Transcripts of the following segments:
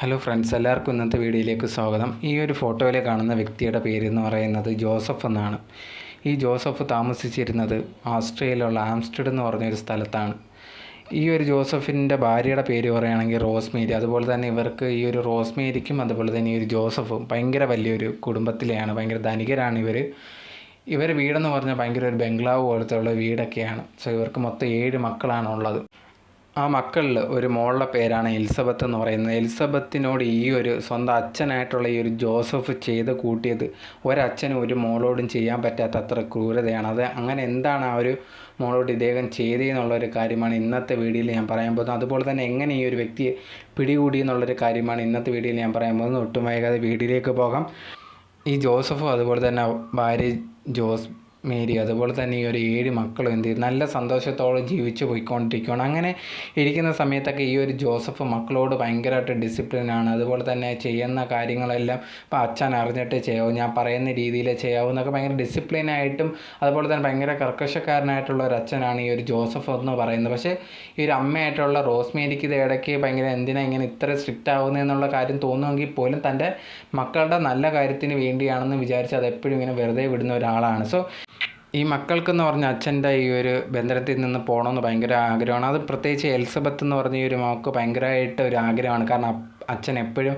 Hello friends എല്ലാവർക്കും ഇന്നത്തെ വീഡിയോയിലേക്ക് സ്വാഗതം. ഈ ഒരു ഫോട്ടോയിൽ കാണുന്ന വ്യക്തിയുടെ പേര് എന്ന് പറയുന്നത് ജോസഫ് എന്നാണ്. ഈ ജോസഫ് താമസിച്ചിരുന്നത് ആസ്ട്രേലിയയിലുള്ള ആംസ്റ്റഡ് എന്ന് പറഞ്ഞൊരു സ്ഥലത്താണ്. ഈ ഒരു ജോസഫിന്റെ ഭാര്യയുടെ പേര് പറയുകയാണെങ്കിൽ റോസ്മേരി. അതുപോലെ തന്നെ ഇവർക്ക് ഈ ഒരു റോസ്മേരിക്കും അതുപോലെ തന്നെ ഈ ഒരു ജോസഫും ഭയങ്കര വലിയൊരു കുടുംബത്തിലെയാണ് ഭയങ്കര ധനികരാണ് ഇവർ ഇവർ വീടെന്ന് പറഞ്ഞാൽ ഭയങ്കര ഒരു ബംഗ്ലാവ് പോലത്തെ ഉള്ള വീടൊക്കെയാണ്. സോ ഇവർക്ക് മൊത്തം ഏഴ് മക്കളാണ് ഉള്ളത്. ആ മക്കളിൽ ഒരു മോളുടെ പേരാണ് എലിസബത്ത് എന്ന് പറയുന്നത്. എലിസബത്തിനോട് ഈ ഒരു സ്വന്തം അച്ഛനായിട്ടുള്ള ഈ ഒരു ജോസഫ് ചെയ്ത് കൂട്ടിയത് ഒരച്ഛനും ഒരു മോളോടും ചെയ്യാൻ പറ്റാത്ത അത്ര ക്രൂരതയാണ്. അത് അങ്ങനെ എന്താണ് ആ ഒരു മോളോട് ഇദ്ദേഹം ചെയ്തതെന്നുള്ള ഒരു കാര്യമാണ് ഇന്നത്തെ വീഡിയോയിൽ ഞാൻ പറയാൻ പോകുന്നത്. അതുപോലെ തന്നെ എങ്ങനെ ഈ ഒരു വ്യക്തിയെ പിടികൂടി എന്നുള്ളൊരു കാര്യമാണ് ഇന്നത്തെ വീഡിയോയിൽ ഞാൻ പറയാൻ പോകുന്നത്. ഒട്ടും വൈകാതെ വീഡിയോയിലേക്ക് പോകാം. ഈ ജോസഫും അതുപോലെ തന്നെ ഭാര്യ ജോസ് മേരി അതുപോലെ തന്നെ ഈ ഒരു ഏഴ് മക്കളും എന്ത് ചെയ്തു? നല്ല സന്തോഷത്തോടെ ജീവിച്ചു പോയിക്കൊണ്ടിരിക്കുകയാണ് അങ്ങനെ ഇരിക്കുന്ന സമയത്തൊക്കെ ഈ ഒരു ജോസഫ് മക്കളോട് ഭയങ്കരമായിട്ട് ഡിസിപ്ലിനാണ് അതുപോലെ തന്നെ ചെയ്യുന്ന കാര്യങ്ങളെല്ലാം ഇപ്പോൾ അച്ഛൻ അറിഞ്ഞിട്ട് ചെയ്യാവൂ ഞാൻ പറയുന്ന രീതിയിൽ ചെയ്യാവൂ എന്നൊക്കെ ഭയങ്കര ഡിസിപ്ലിനായിട്ടും അതുപോലെ തന്നെ ഭയങ്കര കർക്കശക്കാരനായിട്ടുള്ള ഒരു അച്ഛനാണ് ഈ ഒരു ജോസഫ് എന്ന് പറയുന്നത്. പക്ഷേ ഈ ഒരു അമ്മയായിട്ടുള്ള റോസ്മേരിക്ക് ഇത് ഇടയ്ക്ക് ഭയങ്കര എന്തിനാ ഇങ്ങനെ ഇത്ര സ്ട്രിക്റ്റ് ആവുന്നതെന്നുള്ള കാര്യം തോന്നുമെങ്കിൽ പോലും തന്റെ മക്കളുടെ നല്ല കാര്യത്തിന് വേണ്ടിയാണെന്ന് വിചാരിച്ച് അത് എപ്പോഴും ഇങ്ങനെ വെറുതെ വിടുന്ന ഒരാളാണ്. സോ ഈ മക്കൾക്കെന്ന് പറഞ്ഞ അച്ഛന്റെ ഈ ഒരു ബന്ധനത്തിൽ നിന്ന് പോകണമെന്ന് ഭയങ്കര ആഗ്രഹമാണ്. അത് പ്രത്യേകിച്ച് എലിസബത്ത് എന്ന് പറഞ്ഞ ഈ ഒരു മോക്ക് ഭയങ്കരമായിട്ട് ഒരു ആഗ്രഹമാണ്. കാരണം അച്ഛൻ എപ്പോഴും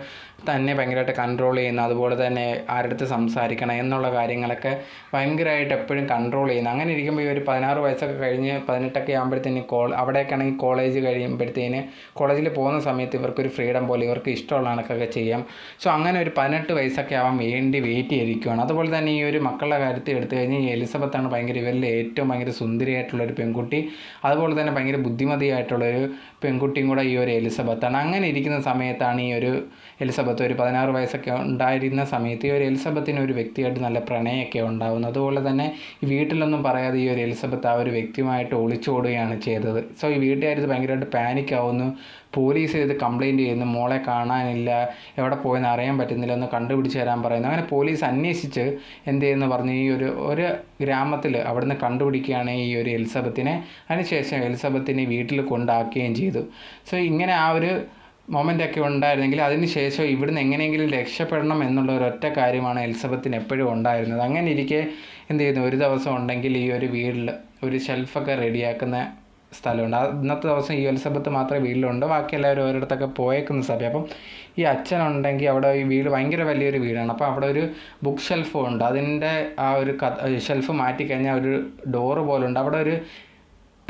തന്നെ ഭയങ്കരമായിട്ട് കൺട്രോൾ ചെയ്യുന്ന അതുപോലെ തന്നെ ആരടുത്ത് സംസാരിക്കണം എന്നുള്ള കാര്യങ്ങളൊക്കെ ഭയങ്കരമായിട്ട് എപ്പോഴും കൺട്രോൾ ചെയ്യുന്നു. അങ്ങനെ ഇരിക്കുമ്പോൾ ഈ ഒരു പതിനാറ് വയസ്സൊക്കെ കഴിഞ്ഞ് പതിനെട്ടൊക്കെ ആകുമ്പോഴത്തേന് കോൾ അവിടെയൊക്കെയാണെങ്കിൽ കോളേജ് കഴിയുമ്പോഴത്തേന് കോളേജിൽ പോകുന്ന സമയത്ത് ഇവർക്കൊരു ഫ്രീഡം പോലെ ഇവർക്ക് ഇഷ്ടമുള്ള കണക്കൊക്കെ ചെയ്യാം. സോ അങ്ങനെ ഒരു പതിനെട്ട് വയസ്സൊക്കെ ആവാൻ വേണ്ടി വെയിറ്റ് ചെയ്തിരിക്കുകയാണ് അതുപോലെ തന്നെ ഈ ഒരു മക്കളുടെ കാര്യത്തിൽ എടുത്തു കഴിഞ്ഞാൽ എലിസബത്താണ് ഭയങ്കര ഇവരിലെ ഏറ്റവും ഭയങ്കര സുന്ദരിയായിട്ടുള്ള ഒരു പെൺകുട്ടി. അതുപോലെ തന്നെ ഭയങ്കര ബുദ്ധിമതിയായിട്ടുള്ള ഒരു പെൺകുട്ടിയും കൂടെ ഈ ഒരു എലിസബത്താണ്. അങ്ങനെ ഇരിക്കുന്ന സമയത്താണ് ഈ ഒരു എലിസബത്ത് ഒരു പതിനാറ് വയസ്സൊക്കെ ഉണ്ടായിരുന്ന സമയത്ത് ഈ ഒരു എലിസബത്തിന് ഒരു വ്യക്തിയായിട്ട് നല്ല പ്രണയമൊക്കെ ഉണ്ടാകുന്നു അതുപോലെ തന്നെ വീട്ടിലൊന്നും പറയാതെ ഈ ഒരു എലിസബത്ത് ആ ഒരു വ്യക്തിയുമായിട്ട് ഒളിച്ചോടുകയാണ് ചെയ്തത്. സോ ഈ വീട്ടുകാർ ഇത് ഭയങ്കരമായിട്ട് പാനിക് ആവുന്നു. പോലീസ് ഇത് കംപ്ലയിന്റ് ചെയ്യുന്നു. മോളെ കാണാനില്ല. എവിടെ പോയെന്ന് അറിയാൻ പറ്റുന്നില്ല. ഒന്ന് കണ്ടുപിടിച്ച് തരാൻ പറയുന്നു. അങ്ങനെ പോലീസ് അന്വേഷിച്ച് എന്ത് ചെയ്യുന്നു പറഞ്ഞ് ഈ ഒരു ഒരു ഗ്രാമത്തിൽ അവിടുന്ന് കണ്ടുപിടിക്കുകയാണ് ഈ ഒരു എലിസബത്തിനെ. അതിനുശേഷം എലിസബത്തിനെ വീട്ടിൽ കൊണ്ടാക്കുകയും ചെയ്തു. സോ ഇങ്ങനെ ആ ഒരു മൊമെന്റ് ഒക്കെ ഉണ്ടായിരുന്നെങ്കിൽ അതിനുശേഷം ഇവിടുന്ന് എങ്ങനെയെങ്കിലും രക്ഷപ്പെടണം എന്നുള്ള ഒരൊറ്റ കാര്യമാണ് എലിസബത്തിന് എപ്പോഴും ഉണ്ടായിരുന്നത്. അങ്ങനെ ഇരിക്കെ എന്ത് ചെയ്യുന്നു? ഒരു ദിവസം ഉണ്ടെങ്കിൽ ഈ ഒരു വീട്ടിൽ ഒരു ഷെൽഫൊക്കെ റെഡിയാക്കുന്ന സ്ഥലമുണ്ട്. ഇന്നത്തെ ദിവസം ഈ എലിസബത്ത് മാത്രമേ വീട്ടിലുണ്ട്. ബാക്കി എല്ലാവരും ഓരോരുത്തൊക്കെ പോയേക്കുന്ന സമയം. അപ്പം ഈ അച്ഛനുണ്ടെങ്കിൽ അവിടെ ഈ വീട് ഭയങ്കര വലിയൊരു വീടാണ്. അപ്പോൾ അവിടെ ഒരു ബുക്ക് ഷെൽഫും ഉണ്ട്. അതിന്റെ ആ ഒരു ഷെൽഫ് മാറ്റിക്കഴിഞ്ഞാൽ ഒരു ഡോറ് പോലുണ്ട്. അവിടെ ഒരു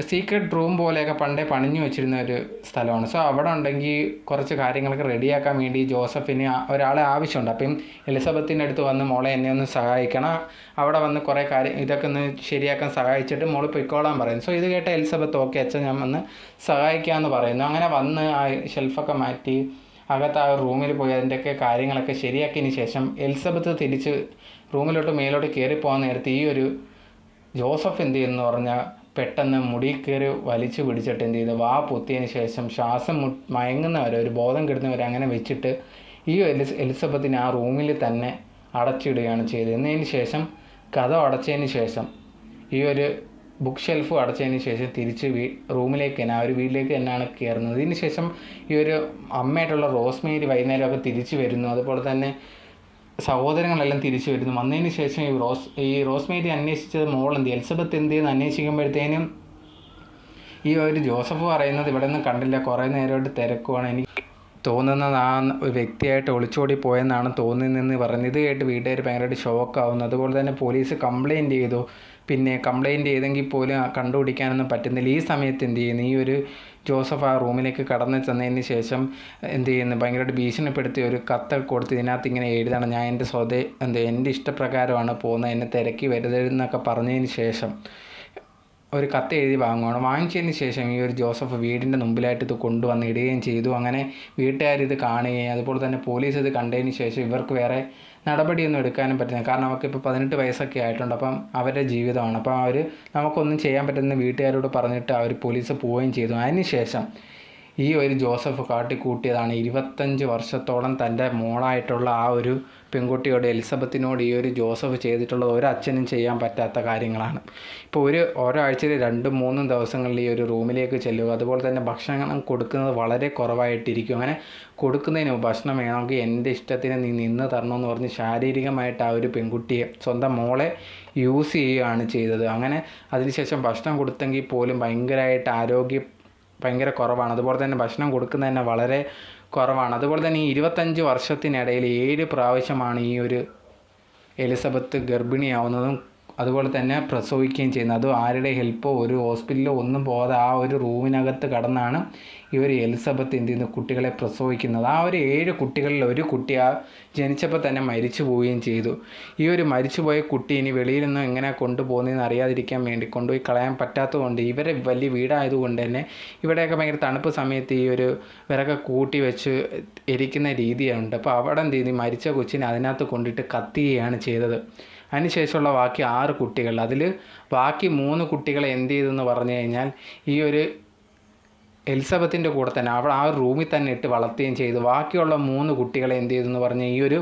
സീക്രട്ട് റൂം പോലെയൊക്കെ പണ്ടേ പണിഞ്ഞു വെച്ചിരുന്ന ഒരു സ്ഥലമാണ്. സോ അവിടെ ഉണ്ടെങ്കിൽ കുറച്ച് കാര്യങ്ങളൊക്കെ റെഡിയാക്കാൻ വേണ്ടി ജോസഫിന് ഒരാളെ ആവശ്യമുണ്ട്. അപ്പം എലിസബത്തിന്റെ അടുത്ത് വന്ന് മോളെ എന്നെ ഒന്ന് സഹായിക്കണം. അവിടെ വന്ന് കുറേ കാര്യം ഇതൊക്കെ ഒന്ന് ശരിയാക്കാൻ സഹായിച്ചിട്ട് മോൾ പൊയ്ക്കോളാൻ പറയുന്നു. സോ ഇത് കേട്ട എലിസബത്ത് ഓക്കെ അച്ഛൻ ഞാൻ വന്ന് സഹായിക്കാമെന്ന് പറയുന്നു. അങ്ങനെ വന്ന് ആ ഷെൽഫൊക്കെ മാറ്റി അകത്ത് ആ റൂമിൽ പോയി അതിന്റെയൊക്കെ കാര്യങ്ങളൊക്കെ ശരിയാക്കിയതിന് ശേഷം എലിസബത്ത് തിരിച്ച് റൂമിലോട്ട് മേലോട്ട് കയറി പോകാൻ നേരത്ത് ഈ ഒരു ജോസഫ് എന്ത് ചെയ്യുന്നു പറഞ്ഞാൽ പെട്ടെന്ന് മുടി കയറി വലിച്ചു പിടിച്ചിട്ട് എന്ത് ചെയ്തു? വാ പൊത്തിയതിന് ശേഷം ശ്വാസം മയങ്ങുന്നവർ ഒരു ബോധം കെടുന്നവരെ അങ്ങനെ വെച്ചിട്ട് ഈ എലിസ് എലിസബത്തിനെ ആ റൂമിൽ തന്നെ അടച്ചിടുകയാണ് ചെയ്തത്. എന്നതിന് ശേഷം കഥ അടച്ചതിന് ശേഷം ഈ ഒരു ബുക്ക് ഷെൽഫ് അടച്ചതിന് ശേഷം തിരിച്ച് വീ റൂമിലേക്ക് തന്നെ ആ ഒരു വീട്ടിലേക്ക് തന്നെയാണ് കയറുന്നത്. ഇതിന് ശേഷം ഈ ഒരു അമ്മയായിട്ടുള്ള റോസ്മേരി വൈകുന്നേരമൊക്കെ തിരിച്ചു വരുന്നു. അതുപോലെ തന്നെ സഹോദരങ്ങളെല്ലാം തിരിച്ചു വരുന്നു. വന്നതിന് ശേഷം ഈ റോസ് ഈ റോസ്മേരി അന്വേഷിച്ചത് മോൾ എന്ത്? എലിസബത്ത് എന്ത് ചെയ്യുന്നു അന്വേഷിക്കുമ്പോഴത്തേനും ഈ ഒരു ജോസഫ് പറയുന്നത് ഇവിടെ നിന്ന് കണ്ടില്ല. കുറേ നേരമായിട്ട് തിരക്കുവാണ്. എനിക്ക് തോന്നുന്നത് ആ ഒരു വ്യക്തിയായിട്ട് ഒളിച്ചോടി പോയെന്നാണ് തോന്നുന്നതെന്ന് പറഞ്ഞു ഇത് കേട്ട് വീട്ടുകാർ ഭയങ്കരമായിട്ട് ഷോക്കാവുന്നു. അതുപോലെ തന്നെ പോലീസ് കംപ്ലയിന്റ് ചെയ്തു. പിന്നെ കംപ്ലയിന്റ് ചെയ്തെങ്കിൽ പോലും കണ്ടുപിടിക്കാനൊന്നും പറ്റുന്നില്ല. ഈ സമയത്ത് എന്ത് ചെയ്യുന്നു? ഈ ഒരു ജോസഫ് ആ റൂമിലേക്ക് കടന്നു ചെന്നതിന് ശേഷം എന്ത് ചെയ്യുന്നു? ഭയങ്കരമായിട്ട് ഭീഷണിപ്പെടുത്തി ഒരു കത്ത് കൊടുത്ത് ഇതിനകത്ത് ഇങ്ങനെ എഴുതണം ഞാൻ എന്റെ സ്വതേ എന്ത് എന്റെ ഇഷ്ടപ്രകാരമാണ് പോകുന്നത് എന്നെ തിരക്കി വരുതെന്നൊക്കെ പറഞ്ഞതിന് ശേഷം ഒരു കത്ത് എഴുതി വാങ്ങുകയാണ്. വാങ്ങിച്ചതിന് ശേഷം ഈ ഒരു ജോസഫ് വീടിന്റെ മുമ്പിലായിട്ട് ഇത് കൊണ്ടുവന്ന് ഇടുകയും ചെയ്തു. അങ്ങനെ വീട്ടുകാർ ഇത് കാണുകയും അതുപോലെ തന്നെ പോലീസ് ഇത് കണ്ടതിന് ശേഷം ഇവർക്ക് വേറെ നടപടിയൊന്നും എടുക്കാനും പറ്റുന്നില്ല. കാരണം അവർക്ക് ഇപ്പോൾ പതിനെട്ട് വയസ്സൊക്കെ ആയിട്ടുണ്ട്. അപ്പം അവരുടെ ജീവിതമാണ്. അപ്പം അവർ നമുക്കൊന്നും ചെയ്യാൻ പറ്റുന്ന വീട്ടുകാരോട് പറഞ്ഞിട്ട് അവർ പോലീസ് പോവുകയും ചെയ്തു. അതിന് ശേഷം ഈ ഒരു ജോസഫ് കാട്ടിക്കൂട്ടിയതാണ്. ഇരുപത്തഞ്ച് വർഷത്തോളം തന്റെ മോളായിട്ടുള്ള ആ ഒരു പെൺകുട്ടിയോട് എലിസബത്തിനോട് ഈ ഒരു ജോസഫ് ചെയ്തിട്ടുള്ളത് അച്ഛനും ചെയ്യാൻ പറ്റാത്ത കാര്യങ്ങളാണ്. ഇപ്പോൾ ഒരു ഓരോ ആഴ്ചയിൽ രണ്ടും മൂന്നും ദിവസങ്ങളിൽ ഈ ഒരു റൂമിലേക്ക് ചെല്ലുക അതുപോലെ തന്നെ ഭക്ഷണം കൊടുക്കുന്നത് വളരെ കുറവായിട്ടിരിക്കും. അങ്ങനെ കൊടുക്കുന്നതിന് ഭക്ഷണം വേണമെങ്കിൽ എന്റെ ഇഷ്ടത്തിന് നീ നിന്ന് തരണമെന്ന് പറഞ്ഞ് ശാരീരികമായിട്ട് ആ ഒരു പെൺകുട്ടിയെ സ്വന്തം മോളെ യൂസ് ചെയ്യുകയാണ് ചെയ്തത്. അങ്ങനെ അതിനുശേഷം ഭക്ഷണം കൊടുത്തെങ്കിൽ പോലും ഭയങ്കരമായിട്ട് ആരോഗ്യ ഭയങ്കര കുറവാണ്. അതുപോലെ തന്നെ ഭക്ഷണം കൊടുക്കുന്നത് തന്നെ വളരെ കുറവാണ്. അതുപോലെ തന്നെ ഈ ഇരുപത്തഞ്ച് വർഷത്തിനിടയിൽ ഏഴ് പ്രാവശ്യമാണ് ഈ ഒരു എലിസബത്ത് ഗർഭിണിയാവുന്നതും അതുപോലെ തന്നെ പ്രസവിക്കുകയും ചെയ്യുന്നത് അതും ആരുടെ ഹെൽപ്പോ ഒരു ഹോസ്പിറ്റലിലോ ഒന്നും പോകാതെ ആ ഒരു റൂമിനകത്ത് കടന്നാണ് ഇവർ എലിസബത്ത് എന്ത് ചെയ്യുന്നത് കുട്ടികളെ പ്രസവിക്കുന്നത്. ആ ഒരു ഏഴ് കുട്ടികളിൽ ഒരു കുട്ടി ആ ജനിച്ചപ്പോൾ തന്നെ മരിച്ചു പോവുകയും ചെയ്തു. ഈ ഒരു മരിച്ചുപോയ കുട്ടി ഇനി വെളിയിൽ നിന്നും എങ്ങനെ കൊണ്ടുപോകുന്നതെന്ന് അറിയാതിരിക്കാൻ വേണ്ടി കൊണ്ടുപോയി കളയാൻ പറ്റാത്തതുകൊണ്ട് ഇവരെ വലിയ വീടായതുകൊണ്ട് തന്നെ ഇവിടെയൊക്കെ ഭയങ്കര തണുപ്പ് സമയത്ത് ഈ ഒരു വിറകൊക്കെ കൂട്ടി വെച്ച് എരിക്കുന്ന രീതിയുണ്ട്. അപ്പോൾ അവിടെ എന്ത് ചെയ്തു? മരിച്ച കൊച്ചിനെ അതിനകത്ത് കൊണ്ടിട്ട് കത്തിയാണ് ചെയ്തത്. അതിനുശേഷമുള്ള ബാക്കി ആറ് കുട്ടികൾ. അതിൽ ബാക്കി മൂന്ന് കുട്ടികളെ എന്ത് ചെയ്തെന്ന് പറഞ്ഞു കഴിഞ്ഞാൽ ഈ ഒരു എലിസബത്തിന്റെ കൂടെ തന്നെ അവൾ ആ റൂമിൽ തന്നെ ഇട്ട് വളർത്തുകയും ചെയ്തു. ബാക്കിയുള്ള മൂന്ന് കുട്ടികളെ എന്ത് ചെയ്തു എന്ന് പറഞ്ഞാൽ ഈ ഒരു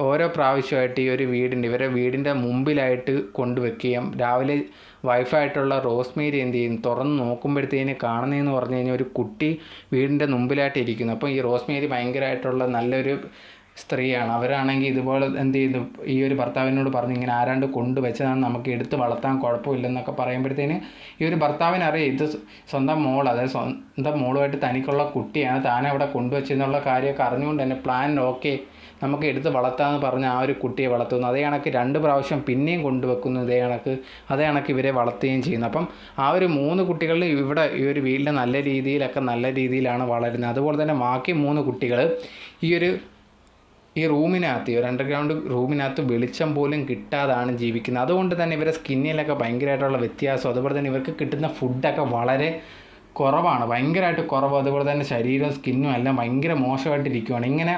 ഓരോ പ്രാവശ്യമായിട്ട് ഈ ഒരു വീടിന്റെ ഇവരെ വീടിന്റെ മുമ്പിലായിട്ട് കൊണ്ടുവയ്ക്കുകയും രാവിലെ വൈഫായിട്ടുള്ള റോസ്മേരി എന്ത് ചെയ്യും തുറന്ന് നോക്കുമ്പോഴത്തേന് കാണുന്നതെന്ന് പറഞ്ഞു കഴിഞ്ഞാൽ ഒരു കുട്ടി വീടിന്റെ മുമ്പിലായിട്ട് ഇരിക്കുന്നു അപ്പോൾ ഈ റോസ്മേരി ഭയങ്കരമായിട്ടുള്ള നല്ലൊരു സ്ത്രീയാണ്. അവരാണെങ്കിൽ ഇതുപോലെ എന്ത് ചെയ്തു? ഈ ഒരു ഭർത്താവിനോട് പറഞ്ഞു ഇങ്ങനെ ആരാണ്ട് കൊണ്ടുവച്ചതാണ് നമുക്ക് എടുത്ത് വളർത്താൻ കുഴപ്പമില്ലെന്നൊക്കെ പറയുമ്പോഴത്തേന് ഈ ഒരു ഭർത്താവിന് അറിയാം ഇത് സ്വന്തം മോൾ അതായത് സ്വന്തം മോളുമായിട്ട് തനിക്കുള്ള കുട്ടിയാണ് താൻ അവിടെ കൊണ്ടുവച്ചെന്നുള്ള കാര്യമൊക്കെ അറിഞ്ഞുകൊണ്ട് തന്നെ പ്ലാൻ ഓക്കെ നമുക്ക് എടുത്ത് വളർത്താമെന്ന് പറഞ്ഞ് ആ ഒരു കുട്ടിയെ വളർത്തുന്നു. അതേ കണക്ക് രണ്ട് പ്രാവശ്യം പിന്നെയും കൊണ്ടുവെക്കുന്നു ഇതേ കണക്ക്. അതേ കണക്ക് ഇവരെ വളർത്തുകയും ചെയ്യുന്നു. അപ്പം ആ ഒരു മൂന്ന് കുട്ടികളിൽ ഇവിടെ ഈ ഒരു വീട്ടിൽ നല്ല രീതിയിലൊക്കെ നല്ല രീതിയിലാണ് വളരുന്നത്. അതുപോലെ തന്നെ ബാക്കി മൂന്ന് കുട്ടികൾ ഈ ഒരു ഈ റൂമിനകത്ത് ഈ ഒരു അണ്ടർഗ്രൗണ്ട് റൂമിനകത്ത് വെളിച്ചം പോലും കിട്ടാതാണ് ജീവിക്കുന്നത്. അതുകൊണ്ട് തന്നെ ഇവരെ സ്കിന്നിലൊക്കെ ഭയങ്കരമായിട്ടുള്ള വ്യത്യാസം അതുപോലെ തന്നെ ഇവർക്ക് കിട്ടുന്ന ഫുഡൊക്കെ വളരെ കുറവാണ്. ഭയങ്കരമായിട്ട് കുറവ് അതുപോലെ തന്നെ ശരീരവും സ്കിന്നും എല്ലാം ഭയങ്കര മോശമായിട്ടിരിക്കുവാണ് ഇങ്ങനെ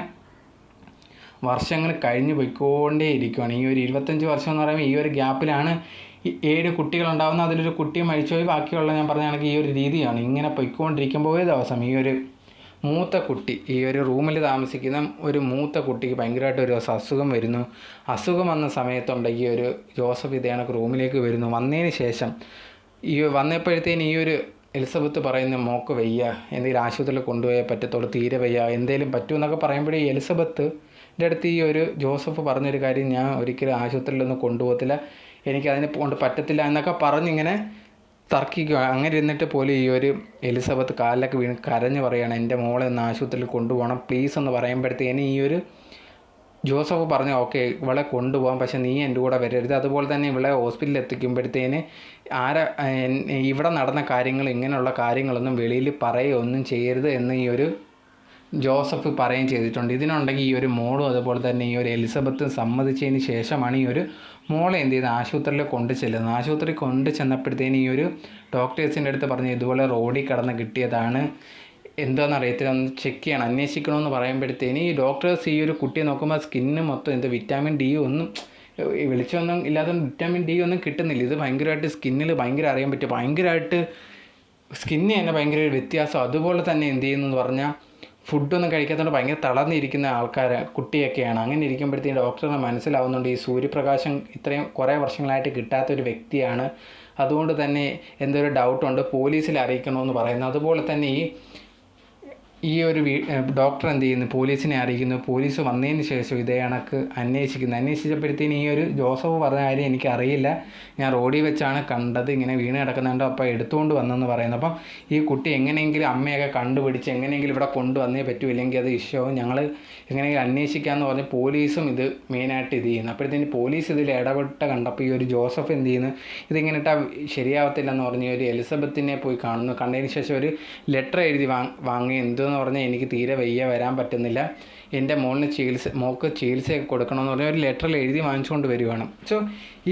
വർഷങ്ങൾ കഴിഞ്ഞു പോയിക്കൊണ്ടേ ഇരിക്കുകയാണ് ഈ ഒരു ഇരുപത്തഞ്ച് വർഷം എന്ന് പറയുമ്പോൾ ഈ ഒരു ഗ്യാപ്പിലാണ് ഈ ഏഴ് കുട്ടികളുണ്ടാവുന്ന അതിലൊരു കുട്ടി മരിച്ചുപോയി. ബാക്കിയുള്ള ഞാൻ പറഞ്ഞ കണക്ക് ഈ ഒരു രീതിയാണ്. ഇങ്ങനെ പൊയ്ക്കൊണ്ടിരിക്കുമ്പോൾ ഒരു ദിവസം ഈ ഒരു മൂത്ത കുട്ടി ഈ ഒരു റൂമിൽ താമസിക്കുന്ന ഒരു മൂത്ത കുട്ടിക്ക് ഭയങ്കരമായിട്ട് ഒരു അസുഖം വരുന്നു. അസുഖം വന്ന സമയത്തുണ്ട് ഈ ഒരു ജോസഫ് ഇതേ കണക്ക് റൂമിലേക്ക് വരുന്നു. വന്നതിന് ശേഷം ഈ വന്നപ്പോഴത്തേന് ഈ ഒരു എലിസബത്ത് പറയുന്ന മോക്ക് വയ്യ എന്തെങ്കിലും ആശുപത്രിയിൽ കൊണ്ടുപോയാൽ പറ്റത്തുള്ളൂ തീരെ വയ്യ എന്തേലും പറ്റുമെന്നൊക്കെ പറയുമ്പോഴേ എലിസബത്ത് അടുത്ത് ഈ ഒരു ജോസഫ് പറഞ്ഞൊരു കാര്യം ഞാൻ ഒരിക്കലും ആശുപത്രിയിലൊന്നും കൊണ്ടുപോകത്തില്ല എനിക്ക് അതിനെ കൊണ്ട് പറ്റത്തില്ല എന്നൊക്കെ പറഞ്ഞിങ്ങനെ തർക്കിക്കുക. അങ്ങനെ ഇരുന്നിട്ട് പോലും ഈ ഒരു എലിസബത്ത് കാലിലൊക്കെ വീണ് കരഞ്ഞു പറയുകയാണ് എന്റെ മോളെ ഒന്ന് ആശുപത്രിയിൽ കൊണ്ടുപോകണം പ്ലീസ് എന്ന് പറയുമ്പോഴത്തേന് ഈ ഒരു ജോസഫ് പറഞ്ഞു ഓക്കെ ഇവളെ കൊണ്ടുപോകാം പക്ഷേ നീ എന്റെ കൂടെ വരരുത്. അതുപോലെ തന്നെ ഇവളെ ഹോസ്പിറ്റലിൽ എത്തിക്കുമ്പോഴത്തേന് ആരാ ഇവിടെ നടന്ന കാര്യങ്ങൾ ഇങ്ങനെയുള്ള കാര്യങ്ങളൊന്നും വെളിയിൽ പറയുകയോ ഒന്നും ചെയ്യരുത് എന്ന് ഈ ഒരു ജോസഫ് പറയുകയും ചെയ്തിട്ടുണ്ട്. ഇതിനുണ്ടെങ്കിൽ ഈ ഒരു മോളും അതുപോലെ തന്നെ ഈ ഒരു എലിസബത്തും സമ്മതിച്ചതിന് ശേഷമാണ് ഈ ഒരു മോളെ എന്ത് ചെയ്ത്? ആശുപത്രിയിൽ കൊണ്ട് ചെല്ലുന്നത് ആശുപത്രി കൊണ്ട് ചെന്നപ്പോഴത്തേന് ഈ ഒരു ഡോക്ടേഴ്സിന്റെ അടുത്ത് പറഞ്ഞു ഇതുപോലെ റോഡിൽ കിടന്ന് കിട്ടിയതാണ്. എന്താണെന്ന് അറിയത്തില്ല ഒന്ന് ചെക്ക് ചെയ്യണം. അന്വേഷിക്കണമെന്ന് പറയുമ്പോഴത്തേന് ഈ ഡോക്ടേഴ്സ് ഈ ഒരു കുട്ടിയെ നോക്കുമ്പോൾ സ്കിന്ന് മൊത്തം എന്ത് വിറ്റാമിൻ ഡി ഒന്നും വെളിച്ചമൊന്നും ഇല്ലാതെ വിറ്റാമിൻ ഡി ഒന്നും കിട്ടുന്നില്ല. ഇത് ഭയങ്കരമായിട്ട് സ്കിന്നിൽ ഭയങ്കര അറിയാൻ പറ്റും. ഭയങ്കരമായിട്ട് സ്കിന്നിന് തന്നെ ഭയങ്കര വ്യത്യാസം. അതുപോലെ തന്നെ എന്ത് ചെയ്യുന്നു എന്ന് പറഞ്ഞാൽ ഫുഡൊന്നും കഴിക്കാത്തതുകൊണ്ട് ഭയങ്കര തളർന്നിരിക്കുന്ന ആൾക്കാർ കുട്ടിയൊക്കെയാണ്. അങ്ങനെ ഇരിക്കുമ്പോഴത്തേക്കും ഡോക്ടറിന് മനസ്സിലാവുന്നുണ്ട് ഈ സൂര്യപ്രകാശം ഇത്രയും കുറേ വർഷങ്ങളായിട്ട് കിട്ടാത്ത ഒരു വ്യക്തിയാണ്. അതുകൊണ്ട് തന്നെ എന്തൊരു ഡൗട്ടുണ്ട് പോലീസിൽ അറിയിക്കണമെന്ന് പറയുന്നു. അതുപോലെ തന്നെ ഈ ഈ ഒരു ഡോക്ടർ എന്ത് ചെയ്യുന്നു? പോലീസിനെ അറിയിക്കുന്നു. പോലീസ് വന്നതിന് ശേഷം ഇതേ കണക്ക് അന്വേഷിക്കുന്നു. അന്വേഷിച്ചപ്പോഴത്തേന് ഈ ഒരു ജോസഫ് പറഞ്ഞ കാര്യം എനിക്കറിയില്ല. ഞാൻ റോഡിൽ വെച്ചാണ് കണ്ടത്. ഇങ്ങനെ വീണ് കിടക്കുന്നുണ്ട്? അപ്പോൾ എടുത്തുകൊണ്ട് വന്നെന്ന് പറയുന്നു. അപ്പം ഈ കുട്ടി എങ്ങനെയെങ്കിലും അമ്മയൊക്കെ കണ്ടുപിടിച്ച് എങ്ങനെയെങ്കിലും ഇവിടെ കൊണ്ടുവന്നേ പറ്റൂ ഇല്ലെങ്കിൽ അത് ഇഷ്യവും ഞങ്ങൾ എങ്ങനെയെങ്കിലും അന്വേഷിക്കാമെന്ന് പറഞ്ഞ് പോലീസും ഇത് മെയിനായിട്ട് ഇത് ചെയ്യുന്നു. അപ്പോഴത്തേന് പോലീസ് ഇതിൽ ഇടപെട്ട കണ്ടപ്പോൾ ഈ ഒരു ജോസഫ് എന്ത് ചെയ്യുന്നു? ഇതിങ്ങനെ ഇട്ടാൽ ശരിയാവത്തില്ലെന്ന് പറഞ്ഞ് ഒരു എലിസബത്തിനെ പോയി കാണുന്നു. കണ്ടതിന് ശേഷം ഒരു ലെറ്റർ എഴുതി വാങ്ങി. വാങ്ങി എന്തെന്ന് പറഞ്ഞാൽ എനിക്ക് തീരെ വയ്യ വരാൻ പറ്റുന്നില്ല. എന്റെ മോളിന് ചികിത്സ മോൾക്ക് ചികിത്സയൊക്കെ കൊടുക്കണമെന്ന് പറഞ്ഞാൽ ഒരു ലെറ്ററിൽ എഴുതി വാങ്ങിച്ചുകൊണ്ട് വരുവാണ്. സോ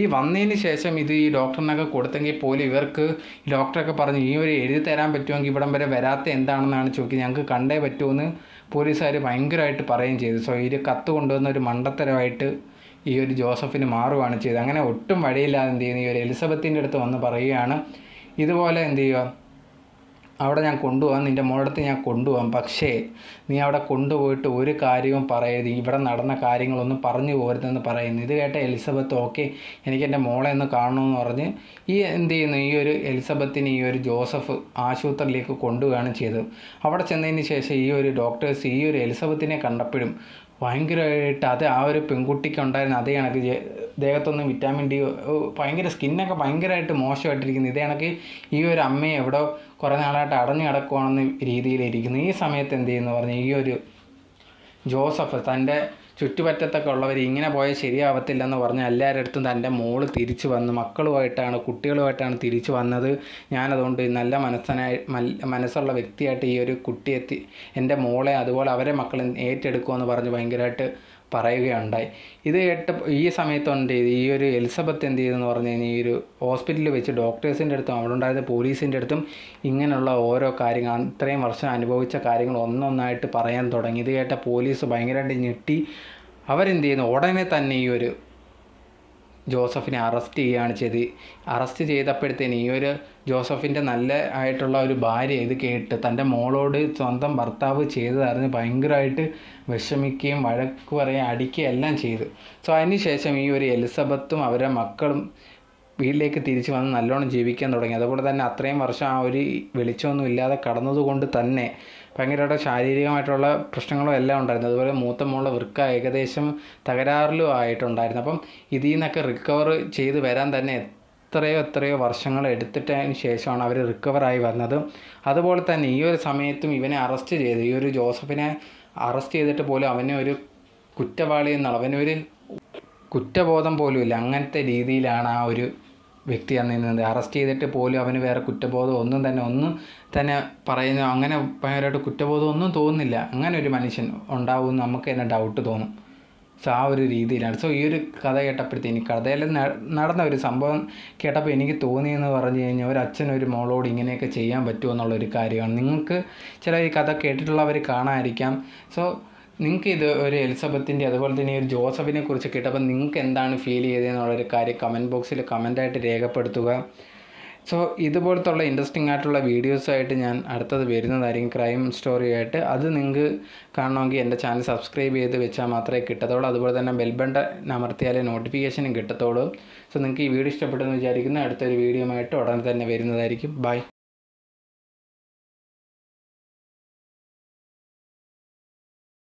ഈ വന്നതിന് ശേഷം ഇത് ഈ ഡോക്ടറിനൊക്കെ കൊടുത്തെങ്കിൽ പോലും ഇവർക്ക് ഡോക്ടറൊക്കെ പറഞ്ഞു ഈ ഒരു എഴുതി തരാൻ പറ്റുമെങ്കിൽ ഇവിടം വരെ വരാത്ത എന്താണെന്നാണ് ചോദിക്കുക ഞങ്ങൾക്ക് കണ്ടേ പറ്റുമെന്ന് പോലീസുകാർ ഭയങ്കരമായിട്ട് പറയുകയും ചെയ്തു. സോ ഈ കത്ത് കൊണ്ടുവന്ന ഒരു മണ്ടത്തരമായിട്ട് ഈ ഒരു ജോസഫിന് മാറുകയാണ് ചെയ്തത്. അങ്ങനെ ഒട്ടും വഴിയില്ലാതെ എന്ത് ചെയ്യുന്നു? ഈ ഒരു എലിസബത്തിന്റെ അടുത്ത് വന്ന് പറയുകയാണ്. ഇതുപോലെ എന്ത് ചെയ്യുക? അവിടെ ഞാൻ കൊണ്ടുപോകാം നിന്റെ മോളടുത്ത് ഞാൻ കൊണ്ടുപോകാം. പക്ഷേ നീ അവിടെ കൊണ്ടുപോയിട്ട് ഒരു കാര്യവും പറയരുത്. ഇവിടെ നടന്ന കാര്യങ്ങളൊന്നും പറഞ്ഞു പോരുതെന്ന് പറയുന്നു. ഇത് കേട്ട എലിസബത്ത് ഓക്കെ എനിക്ക് എന്റെ മോളെ ഒന്ന് കാണണമെന്ന് പറഞ്ഞ് ഈ എന്ത് ചെയ്യുന്നു? ഈ ഒരു എലിസബത്തിന് ഈ ഒരു ജോസഫ് ആശുപത്രിയിലേക്ക് കൊണ്ടുപോവുകയാണ് ചെയ്തത്. അവിടെ ചെന്നതിന് ശേഷം ഈ ഒരു ഡോക്ടേഴ്സ് ഈ ഒരു എലിസബത്തിനെ കണ്ടപ്പോഴും ഭയങ്കരമായിട്ട് അത് ആ ഒരു പെൺകുട്ടിക്ക് ഉണ്ടായിരുന്ന അതേ കണക്ക് ദേഹത്തൊന്നും വിറ്റാമിൻ ഡി ഭയങ്കര സ്കിന്നൊക്കെ ഭയങ്കരമായിട്ട് മോശമായിട്ടിരിക്കുന്നു. ഇതേ കണക്ക് ഈ ഒരു അമ്മയെ എവിടെ കുറേ നാളായിട്ട് അടഞ്ഞു കിടക്കുവാണെന്ന രീതിയിലിരിക്കുന്നു. ഈ സമയത്ത് എന്ത് ചെയ്യുന്നു? പറഞ്ഞാൽ ഈ ഒരു ജോസഫ് തന്റെ ചുറ്റുപറ്റത്തൊക്കെ ഉള്ളവർ ഇങ്ങനെ പോയാൽ ശരിയാവത്തില്ലെന്ന് പറഞ്ഞ് എല്ലാവരുടെ അടുത്തും തന്റെ മോൾ തിരിച്ചു വന്ന് മക്കളുമായിട്ടാണ് കുട്ടികളുമായിട്ടാണ് തിരിച്ചു വന്നത്. ഞാനതുകൊണ്ട് നല്ല മനസ്സനായി മനസ്സുള്ള വ്യക്തിയായിട്ട് ഈ ഒരു കുട്ടിയെത്തി എന്റെ മോളെ അതുപോലെ അവരെ മക്കളെ ഏറ്റെടുക്കുമെന്ന് പറഞ്ഞ് ഭയങ്കരമായിട്ട് പറയുകയുണ്ടായി. ഇത് കേട്ട് ഈ സമയത്തുണ്ട് ഈ ഒരു എലിസബത്ത് എന്ത് ചെയ്തെന്ന് പറഞ്ഞു കഴിഞ്ഞാൽ ഈ ഒരു ഹോസ്പിറ്റലിൽ വെച്ച് ഡോക്ടേഴ്സിന്റെ അടുത്തും അവിടെ ഉണ്ടായിരുന്ന പോലീസിന്റെ അടുത്തും ഇങ്ങനെയുള്ള ഓരോ കാര്യങ്ങൾ ഇത്രയും വർഷം അനുഭവിച്ച കാര്യങ്ങൾ ഒന്നൊന്നായിട്ട് പറയാൻ തുടങ്ങി. ഇത് കേട്ട പോലീസ് ഭയങ്കരമായിട്ട് ഞെട്ടി. അവരെന്ത് ചെയ്യുന്നു? ഉടനെ തന്നെ ഈ ഒരു ജോസഫിനെ അറസ്റ്റ് ചെയ്യുകയാണ് ചെയ്ത്. അറസ്റ്റ് ചെയ്തപ്പോഴത്തേന് ഈ ഒരു ജോസഫിന്റെ നല്ല ആയിട്ടുള്ള ഒരു ഭാര്യ ഇത് കേട്ട് തന്റെ മോളോട് സ്വന്തം ഭർത്താവ് ചെയ്തതറിഞ്ഞ് ഭയങ്കരമായിട്ട് വിഷമിക്കുകയും വഴക്ക് പറയുകയും അടിക്കുകയും എല്ലാം ചെയ്തു. സോ അതിന് ശേഷം ഈ ഒരു എലിസബത്തും അവരുടെ മക്കളും വീട്ടിലേക്ക് തിരിച്ച് വന്ന് നല്ലോണം ജീവിക്കാൻ തുടങ്ങി. അതുപോലെ തന്നെ അത്രയും വർഷം ആ ഒരു വെളിച്ചമൊന്നും ഇല്ലാതെ കടന്നതുകൊണ്ട് തന്നെ ഭയങ്കരമായിട്ട് ശാരീരികമായിട്ടുള്ള പ്രശ്നങ്ങളും എല്ലാം ഉണ്ടായിരുന്നു. അതുപോലെ മൂത്ത മോളുടെ വൃക്ക ഏകദേശം തകരാറിലും ആയിട്ടുണ്ടായിരുന്നു. അപ്പം ഇതിൽ നിന്നൊക്കെ റിക്കവർ ചെയ്ത് വരാൻ തന്നെ എത്രയോ എത്രയോ വർഷങ്ങൾ എടുത്തിട്ടതിന് ശേഷമാണ് അവർ റിക്കവറായി വന്നത്. അതുപോലെ തന്നെ ഈ ഒരു സമയത്തും ഇവനെ അറസ്റ്റ് ചെയ്ത് ഈ ഒരു ജോസഫിനെ അറസ്റ്റ് ചെയ്തിട്ട് പോലും അവനെ ഒരു കുറ്റവാളി എന്നുള്ള അവനൊരു കുറ്റബോധം പോലും ഇല്ല. അങ്ങനത്തെ രീതിയിലാണ് ആ ഒരു വ്യക്തി അന്ന് നിന്നത്. അറസ്റ്റ് ചെയ്തിട്ട് പോലും അവന് വേറെ കുറ്റബോധം ഒന്നും തന്നെ ഒന്നും തന്നെ പറയുന്നു അങ്ങനെ ഭയങ്കരമായിട്ട് കുറ്റബോധം ഒന്നും തോന്നുന്നില്ല. അങ്ങനെ ഒരു മനുഷ്യൻ ഉണ്ടാവും നമുക്ക് തന്നെ ഡൗട്ട് തോന്നും. സോ ആ ഒരു രീതിയിലാണ്. സോ ഈ ഒരു കഥ കേട്ടപ്പോഴത്തേന് കഥയിൽ നടന്ന ഒരു സംഭവം കേട്ടപ്പോൾ എനിക്ക് തോന്നിയെന്ന് പറഞ്ഞു കഴിഞ്ഞാൽ ഒരു അച്ഛൻ ഒരു മോളോട് ഇങ്ങനെയൊക്കെ ചെയ്യാൻ പറ്റുമോ എന്നുള്ളൊരു കാര്യമാണ്. നിങ്ങൾക്ക് ചില ഈ കഥ കേട്ടിട്ടുള്ളവർ കാണാതിരിക്കാം. സോ നിങ്ങൾക്ക് ഇത് ഒരു എലിസബത്തിന്റെ അതുപോലെ തന്നെ ഒരു ജോസഫിനെ കുറിച്ച് കേട്ടപ്പോൾ നിങ്ങൾക്ക് എന്താണ് ഫീൽ ചെയ്തതെന്നുള്ളൊരു കാര്യം കമന്റ് ബോക്സിൽ കമന്റായിട്ട് രേഖപ്പെടുത്തുക. സോ ഇതുപോലത്തുള്ള ഇൻട്രസ്റ്റിംഗ് ആയിട്ടുള്ള വീഡിയോസായിട്ട് ഞാൻ അടുത്തത് വരുന്നതായിരിക്കും ക്രൈം സ്റ്റോറിയായിട്ട് അത് നിങ്ങൾക്ക് കാണണമെങ്കിൽ എന്റെ ചാനൽ സബ്സ്ക്രൈബ് ചെയ്ത് വെച്ചാൽ മാത്രമേ കിട്ടത്തുള്ളൂ. അതുപോലെ തന്നെ ബെൽബണ്ട അമർത്തിയാലേ നോട്ടിഫിക്കേഷനും കിട്ടത്തുള്ളൂ. സോ നിങ്ങൾക്ക് ഈ വീഡിയോ ഇഷ്ടപ്പെട്ടെന്ന് വിചാരിക്കുന്നു. അടുത്തൊരു വീഡിയോ ആയിട്ട് ഉടനെ തന്നെ വരുന്നതായിരിക്കും. ബൈ